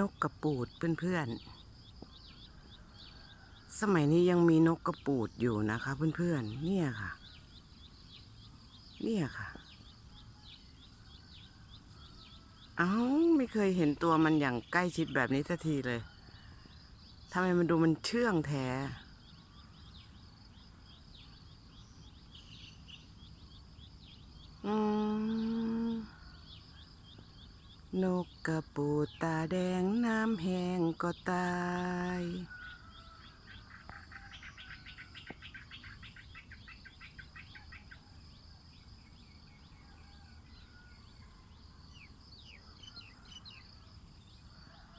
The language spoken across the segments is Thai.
นกกระปูดเพื่อนๆ สมัยนี้ยังมีนกกระปูดอยู่นะคะ เพื่อนๆ เนี่ยค่ะ เนี่ยค่ะ เอ้าไม่เคยเห็นตัวมันอย่างใกล้ชิดแบบนี้สักทีเลยทำไมมันดูมันเชื่องแท้อืม นกกระปูดตาแดงน้ำแห้งก็ตาย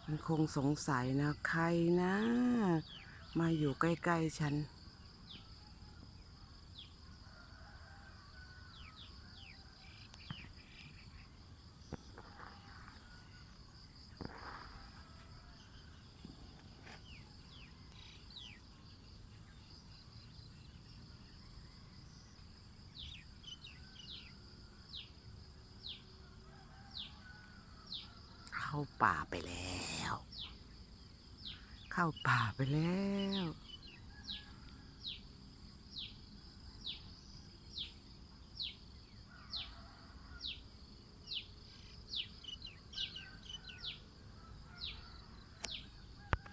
มันคงสงสัยนะใครนะ มาอยู่ใกล้ ๆ ฉัน เข้าป่าไปแล้ว เข้าป่าไปแล้ว